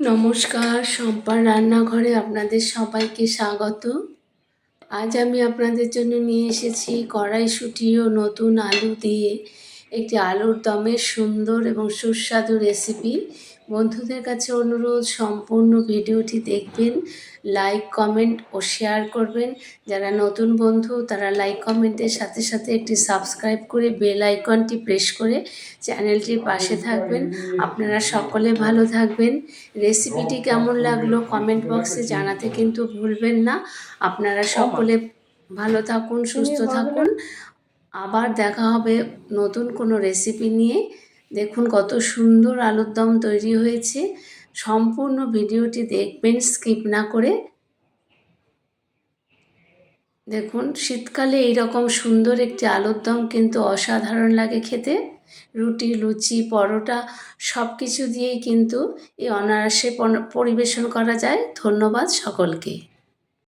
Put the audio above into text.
নমস্কার সম্পার রান্নাঘরে আপনাদের সবাইকে স্বাগত। আজ আমি আপনাদের জন্য নিয়ে এসেছি কড়াইশুঁটি ও নতুন আলু দিয়ে। একটি আলুর দমের সুন্দর এবং সুস্বাদু রেসিপি বন্ধুদের কাছে অনুরোধ, সম্পূর্ণ ভিডিওটি দেখবেন লাইক কমেন্ট ও শেয়ার করবেন। যারা নতুন বন্ধু, তারা লাইক কমেন্টের সাথে সাথে একটি সাবস্ক্রাইব করে বেল আইকনটি প্রেস করে চ্যানেলটির পাশে থাকবেন। আপনারা সকলে ভালো থাকবেন। রেসিপিটি কেমন লাগল কমেন্ট বক্সে জানাতে কিন্তু ভুলবেন না। আপনারা সকলে ভালো থাকুন, সুস্থ থাকুন। আবার দেখা হবে নতুন কোনো রেসিপি নিয়ে। দেখুন কত সুন্দর আলুর দম তৈরি হয়েছে। সম্পূর্ণ ভিডিওটি দেখবেন স্কিপ না করে। দেখুন, শীতকালে এইরকম সুন্দর একটি আলুর দম কিন্তু অসাধারণ লাগে খেতে। রুটি, লুচি, পরোটা সব কিছু দিয়েই কিন্তু এই অনায়াসে পরিবেশন করা যায়। ধন্যবাদ সকলকে।